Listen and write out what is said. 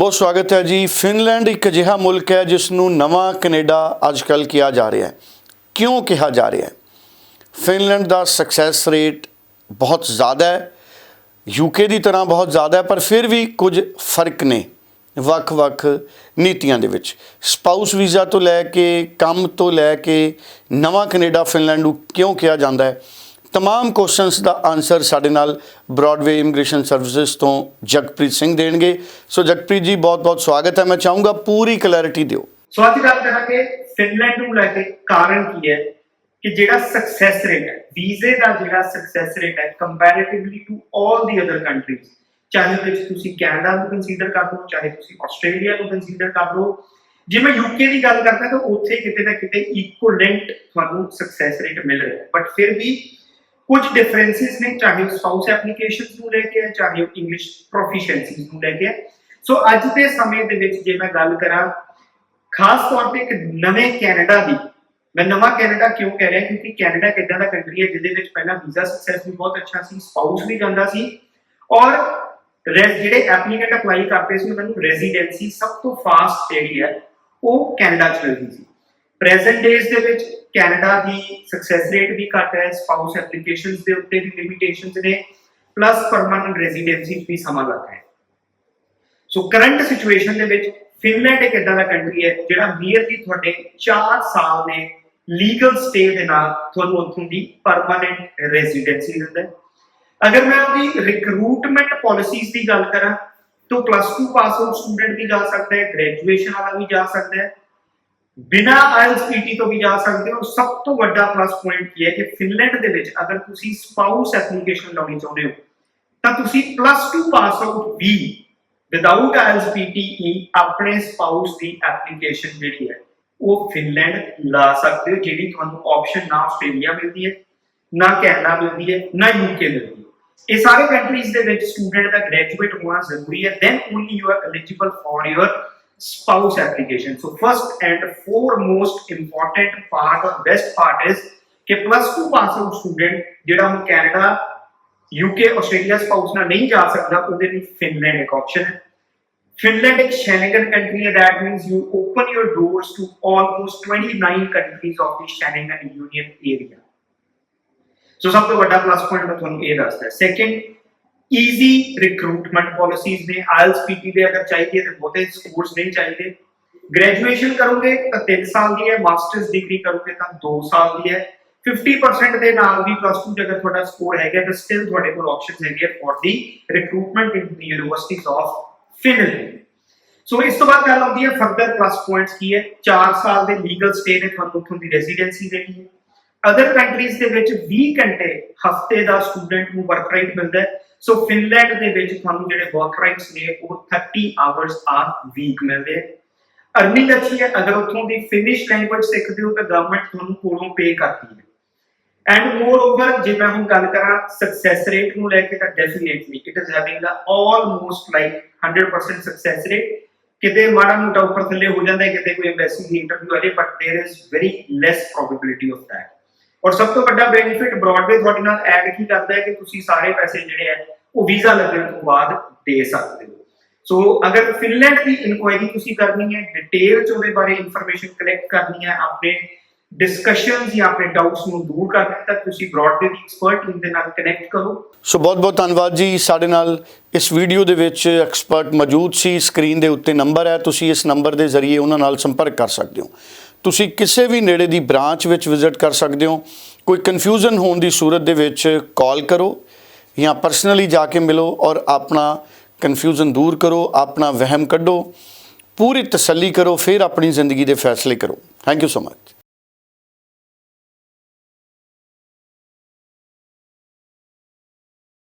ਬਹੁਤ ਸਵਾਗਤ ਹੈ ਜੀ। ਫਿਨਲੈਂਡ ਇੱਕ ਅਜਿਹਾ ਮੁਲਕ ਹੈ ਜਿਸ ਨੂੰ ਨਵਾਂ ਕੈਨੇਡਾ ਅੱਜਕੱਲ ਕਿਹਾ ਜਾ ਰਿਹਾ ਹੈ। ਕਿਉਂ ਕਿਹਾ ਜਾ ਰਿਹਾ ਹੈ? ਫਿਨਲੈਂਡ ਦਾ ਸਕਸੈਸ ਰੇਟ ਬਹੁਤ ਜ਼ਿਆਦਾ ਹੈ। ਯੂਕੇ ਦੀ ਤਰ੍ਹਾਂ ਬਹੁਤ ਜ਼ਿਆਦਾ ਹੈ, ਪਰ ਫਿਰ ਵੀ ਕੁਝ ਫ਼ਰਕ ਨੇ ਵੱਖ-ਵੱਖ ਨੀਤੀਆਂ ਦੇ ਵਿੱਚ। ਸਪਾਊਸ ਵੀਜ਼ਾ ਤੋਂ ਲੈ ਕੇ, ਕੰਮ ਤੋਂ ਲੈ ਕੇ ਨਵਾਂ ਕੈਨੇਡਾ, ਫਿਨਲੈਂਡ ਨੂੰ ਕਿਉਂ ਕਿਹਾ ਜਾਂਦਾ ਹੈ? तमाम ਕੁਐਸਚਨਸ ਦਾ ਆਨਸਰ ਸਾਡੇ ਨਾਲ ਬ੍ਰੌਡਵੇ ਇਮੀਗ੍ਰੇਸ਼ਨ ਸਰਵਿਸਿਜ਼ ਤੋਂ ਜਗਪ੍ਰੀਤ ਸਿੰਘ ਦੇਣਗੇ ਸੋ ਜਗਪ੍ਰੀਤ ਜੀ ਬਹੁਤ-ਬਹੁਤ ਸਵਾਗਤ ਹੈ ਮੈਂ ਚਾਹੂੰਗਾ ਪੂਰੀ ਕਲੈਰਿਟੀ ਦਿਓ ਸੋ ਅੱਜ ਗੱਲ ਕਰਾਂਗੇ ਫਿਨਲੈਂਡ ਨੂੰ ਲੈ ਕੇ ਕਾਰਨ ਕੀ ਹੈ ਕਿ ਜਿਹੜਾ ਸਕਸੈਸ ਰੇਟ ਹੈ ਵੀਜ਼ੇ ਦਾ ਜਿਹੜਾ ਸਕਸੈਸ ਰੇਟ ਹੈ comparatively to 올 the other countries ਚਾਹੇ ਉਹਦੇ ਵਿੱਚ ਤੁਸੀਂ ਕੈਨੇਡਾ ਨੂੰ ਕੰਸੀਡਰ ਕਰ ਲਓ ਚਾਹੇ ਤੁਸੀਂ ਆਸਟ੍ਰੇਲੀਆ ਨੂੰ ਕੰਸੀਡਰ ਕਰ ਲਓ ਜੇ ਮੈਂ ਯੂਕੇ ਦੀ ਗੱਲ ਕਰਦਾ ਤਾਂ ਉੱਥੇ ਕਿਤੇ ਨਾ ਕਿਤੇ ਇਕੁਇਵਲੈਂਟ ਤੁਹਾਨੂੰ ਸਕਸੈਸ ਰੇਟ ਮਿਲ ਰਿਹਾ ਬਟ ਫਿਰ ਵੀ ਕੁਝ ਡਿਫਰੈਂਸਿਸ ਨੇ, ਚਾਹੇ ਉਹ ਸਪਾਊਸ ਐਪਲੀਕੇਸ਼ਨਸ ਨੂੰ ਲੈ ਕੇ ਹੈ, ਚਾਹੇ ਉਹ ਇੰਗਲਿਸ਼ ਪ੍ਰੋਫੀਸ਼ੀਐਂਸੀਜ਼ ਨੂੰ ਲੈ ਕੇ ਹੈ। ਸੋ ਅੱਜ ਦੇ ਸਮੇਂ ਦੇ ਵਿੱਚ ਜੇ ਮੈਂ ਗੱਲ ਕਰਾਂ, ਖਾਸ ਤੌਰ ਤੇ ਇੱਕ ਨਵੇਂ ਕੈਨੇਡਾ ਦੀ, ਮੈਂ ਨਵਾਂ ਕੈਨੇਡਾ ਕਿਉਂ ਕਹਿ ਰਿਹਾ, ਕਿਉਂਕਿ ਕੈਨੇਡਾ ਇੱਕ ਏਦਾਂ ਦਾ ਕੰਟਰੀ ਹੈ, ਜਿਹਦੇ ਵਿੱਚ ਪਹਿਲਾਂ ਵੀਜ਼ਾ ਸਕਸੈਸ ਵੀ ਬਹੁਤ ਅੱਛਾ ਸੀ ਸਪਾਊਸ ਵੀ ਜਾਂਦਾ ਸੀ, ਔਰ ਰੈਸ ਜਿਹੜੇ ਐਪਲੀਕੈਂਟ ਅਪਲਾਈ ਕਰਦੇ ਸੀ, ਉਹਨਾਂ ਨੂੰ ਰੈਜ਼ੀਡੈਂਸੀ ਸਭ ਤੋਂ ਫਾਸਟ ਜਿਹੜੀ ਹੈ, ਉਹ ਕੈਨੇਡਾ ਚ ਮਿਲਦੀ ਸੀ। ਪ੍ਰੈਜ਼ੈਂਟ ਡੇਜ਼ ਦੇ ਵਿੱਚ ਕੈਨੇਡਾ ਦੀ ਸਕਸੈਸ ਰੇਟ ਵੀ ਘੱਟ ਹੈ ਸਪਾਊਸ ਐਪਲੀਕੇਸ਼ਨਸ ਦੇ ਉੱਤੇ ਵੀ ਲਿਮਿਟੇਸ਼ਨਸ ਨੇ ਪਲੱਸ ਪਰਮਨੈਂਟ ਰੈਜ਼ੀਡੈਂਸੀ ਵੀ ਸਮਾਂ ਲੱਗਦਾ ਹੈ। ਸੋ ਕਰੰਟ ਸਿਚੁਏਸ਼ਨ ਦੇ ਵਿੱਚ ਫਿਨਲੈਂਡ ਇੱਕ ਇਦਾਂ ਦਾ ਕੰਟਰੀ ਹੈ ਜਿਹੜਾ ਨੀਅਰਲੀ ਤੁਹਾਡੇ 4 ਸਾਲ ਦੇ ਲੀਗਲ ਸਟੇ ਦੇ ਨਾਲ ਤੁਹਾਨੂੰ ਉੱਥੋਂ ਦੀ ਪਰਮਨੈਂਟ ਰੈਜ਼ੀਡੈਂਸੀ ਦਿੰਦਾ ਹੈ। ਅਗਰ ਮੈਂ ਉਹਦੀ ਰਿਕਰੂਟਮੈਂਟ ਪਾਲਿਸੀਜ਼ ਦੀ ਗੱਲ ਕਰਾਂ, ਤਾਂ ਪਲੱਸ 2 ਪਾਸ ਆਊਟ ਸਟੂਡੈਂਟ ਵੀ ਜਾ ਸਕਦਾ ਹੈ ਗ੍ਰੈਜੂਏਸ਼ਨ ਵਾਲਾ ਵੀ ਜਾ ਸਕਦਾ ਹੈ। ਬਿਨਾ ਆਇਲਸ ਤੋਂ ਵੀ ਜਾ ਸਕਦੇ ਹੋ। ਸਭ ਤੋਂ ਵੱਡਾ ਪਲੱਸ ਪੁਆਇੰਟ ਕੀ ਹੈ ਕਿ ਫਿਨਲੈਂਡ ਦੇ ਵਿੱਚ ਅਗਰ ਤੁਸੀਂ ਸਪਾਊਸ ਐਪਲੀਕੇਸ਼ਨ ਲਾਉਣੀ ਚਾਹੁੰਦੇ ਹੋ, ਤਾਂ ਤੁਸੀਂ ਪਲੱਸ 2 ਪਾਸ ਆਊਟ ਵੀ ਵਿਦਆਊਟ ਆਇਲਸ ਆਪਣੇ ਸਪਾਊਸ ਦੀ ਐਪਲੀਕੇਸ਼ਨ ਜਿਹੜੀ ਹੈ, ਉਹ ਫਿਨਲੈਂਡ ਲਾ ਸਕਦੇ ਹੋ, ਜਿਹੜੀ ਤੁਹਾਨੂੰ ਆਪਸ਼ਨ ਨਾ ਆਸਟ੍ਰੇਲੀਆ ਮਿਲਦੀ ਹੈ, ਨਾ ਕੈਨੇਡਾ ਮਿਲਦੀ ਹੈ, ਨਾ ਯੂਕੇ ਮਿਲਦੀ ਹੈ। ਇਹ ਸਾਰੇ ਕੰਟਰੀਜ਼ ਦੇ ਵਿੱਚ ਸਟੂਡੈਂਟ ਦਾ ਗ੍ਰੈਜੂਏਟ ਹੋਣਾ ਜ਼ਰੂਰੀ ਹੈ। Then only you are eligible for your spouse application. So first and foremost important part or best part is ਕਿ plus 2 pass out student ਜਿਹੜਾ ਹੁਣ ਕੈਨੇਡਾ ਯੂਕੇ ਆਸਟ੍ਰੇਲੀਆ ਸਪਾਊਸ ਨਾਲ ਨਹੀਂ ਜਾ ਸਕਦਾ ਉਹਦੇ ਲਈ ਫਿਨਲੈਂਡ ਇੱਕ ਆਪਸ਼ਨ ਹੈ ਫਿਨਲੈਂਡ ਇੱਕ ਸ਼ੈਂਗਨ ਕੰਟਰੀ ਹੈ that means you open your doors to almost 29 countries of the Schengen Union area. So ਸਭ ਤੋਂ ਵੱਡਾ ਪਲੱਸ ਪੁਆਇੰਟ ਮੈਂ ਤੁਹਾਨੂੰ ਇਹ ਦੱਸਦਾ ਸੈਕੰਡ ਈਜ਼ੀ ਰਿਕਰੂਟਮੈਂਟ ਪਾਲਿਸੀਜ਼ ਨੇ ਆਇਲਸ ਪੀਟੀ ਦੇ ਅਗਰ ਚਾਹੀਦੀ ਹੈ ਤੇ ਬਹੁਤੇ ਸਕੋਰਸ ਨਹੀਂ ਚਾਹੀਦੇ। ਗ੍ਰੈਜੂਏਸ਼ਨ ਕਰੋਗੇ ਤਾਂ 3 ਸਾਲ ਦੀ ਹੈ ਮਾਸਟਰਸ ਡਿਗਰੀ ਕਰੋਗੇ ਤਾਂ 2 ਸਾਲ ਦੀ ਹੈ। 50% ਦੇ ਨਾਲ ਵੀ ਪਲੱਸ 2 ਜੇਕਰ ਤੁਹਾਡਾ ਸਕੋਰ ਹੈਗਾ ਤਾਂ ਸਟਿਲ ਤੁਹਾਡੇ ਕੋਲ ਆਪਸ਼ਨਸ ਹੈਗੇ for the recruitment in universities of Finland so ਇਸ ਤੋਂ ਬਾਅਦ ਗੱਲ ਆਉਂਦੀ ਹੈ ਫਰਦਰ ਪਲੱਸ ਪੁਆਇੰਟਸ ਕੀ ਹੈ। 4 ਸਾਲ ਦੇ ਲੀਗਲ ਸਟੇ ਨੇ ਤੁਹਾਨੂੰ ਉੱਥੋਂ ਦੀ ਰੈਜ਼ੀਡੈਂਸੀ ਦੇਣੀ ਹੈ। ਅਦਰ ਕੰਟਰੀਜ਼ ਦੇ ਵਿੱਚ 20 ਘੰਟੇ ਹਫ਼ਤੇ ਦਾ ਸਟੂਡੈਂਟ ਨੂੰ ਵਰਕ ਰਾਈਟ ਮਿਲਦਾ ਹੈ। ਸੋ ਫਿਨਲੈਂਡ ਦੇ ਵਿੱਚ ਤੁਹਾਨੂੰ ਜਿਹੜੇ ਵਰਕ ਰਾਈਟਸ ਨੇ ਉਹ 30 ਆਵਰਸ ਆ ਵੀਕ ਮਿਲਦੇ ਆ ਅਰਨਿੰਗ ਅੱਛੀ ਹੈ ਅਗਰ ਉੱਥੋਂ ਦੀ ਫਿਨਿਸ਼ ਲੈਂਗੁਏਜ ਸਿੱਖਦੇ ਹੋ ਤਾਂ ਗਵਰਨਮੈਂਟ ਤੁਹਾਨੂੰ ਕੋਲੋਂ ਪੇ ਕਰਦੀ ਹੈ ਐਂਡ ਮੋਰ ਓਵਰ ਜੇ ਮੈਂ ਹੁਣ ਗੱਲ ਕਰਾਂ ਸਕਸੈਸ ਰੇਟ ਨੂੰ ਲੈ ਕੇ ਤਾਂ definitely it is having the almost like 100% success rate ਕਿਤੇ ਮਾੜਾ ਮੋਟਾ ਉੱਪਰ ਥੱਲੇ ਹੋ ਜਾਂਦਾ ਹੈ ਕਿਤੇ ਕੋਈ ਐਮਬੈਸੀ ਦੀ ਇੰਟਰਵਿਊ ਆ ਜੇ but there is very less probability of that ਔਰ ਸਭ ਤੋਂ ਵੱਡਾ ਬੈਨੀਫਿਟ ਬ੍ਰੌਡਵੇ ਤੁਹਾਡੇ ਨਾਲ ਐਡ ਕੀ ਕਰਦਾ ਹੈ ਕਿ ਤੁਸੀਂ ਸਾਰੇ ਪੈਸੇ ਜਿਹੜੇ ਆ ਉਹ ਵੀਜ਼ਾ ਲੱਗਣ ਤੋਂ ਬਾਅਦ ਦੇ ਸਕਦੇ ਹੋ। ਸੋ ਅਗਰ ਫਿਨਲੈਂਡ ਦੀ ਇਨਕੁਆਇਰੀ ਤੁਸੀਂ ਕਰਨੀ ਹੈ ਡਿਟੇਲ ਚ ਉਹਦੇ ਬਾਰੇ ਇਨਫੋਰਮੇਸ਼ਨ ਕਲੈਕਟ ਕਰਨੀ ਹੈ, ਆਪਣੇ ਡਿਸਕਸ਼ਨਸ ਜਾਂ ਆਪਣੇ ਡਾਊਟਸ ਨੂੰ ਦੂਰ ਕਰਨਾ ਤਾਂ ਤੁਸੀਂ ਬ੍ਰੌਡਵੇ ਦੀ ਐਕਸਪਰਟ ਟੀਮ ਦੇ ਨਾਲ ਕਨੈਕਟ ਕਰੋ। ਸੋ ਬਹੁਤ-ਬਹੁਤ ਧੰਨਵਾਦ ਜੀ ਸਾਡੇ ਨਾਲ। ਇਸ ਵੀਡੀਓ ਦੇ ਵਿੱਚ ਐਕਸਪਰਟ ਮੌਜੂਦ ਸੀ ਸਕਰੀਨ ਦੇ ਉੱਤੇ ਨੰਬਰ ਹੈ, ਤੁਸੀਂ ਇਸ ਨੰਬਰ ਦੇ ਜ਼ਰੀਏ ਉਹਨਾਂ ਨਾਲ ਸੰਪਰਕ ਕਰ ਸਕਦੇ ਹੋ। ਤੁਸੀਂ ਕਿਸੇ ਵੀ ਨੇੜੇ ਦੀ ਬ੍ਰਾਂਚ ਵਿੱਚ ਵਿਜ਼ਿਟ ਕਰ ਸਕਦੇ ਹੋ। ਕੋਈ ਕਨਫਿਊਜ਼ਨ ਹੋਣ ਦੀ ਸੂਰਤ ਦੇ ਵਿੱਚ ਕਾਲ ਕਰੋ ਜਾਂ ਪਰਸਨਲੀ ਜਾ ਕੇ ਮਿਲੋ ਔਰ ਆਪਣਾ ਕਨਫਿਊਜ਼ਨ ਦੂਰ ਕਰੋ, ਆਪਣਾ ਵਹਿਮ ਕੱਢੋ, ਪੂਰੀ ਤਸੱਲੀ ਕਰੋ, ਫਿਰ ਆਪਣੀ ਜ਼ਿੰਦਗੀ ਦੇ ਫੈਸਲੇ ਕਰੋ। Thank you so much.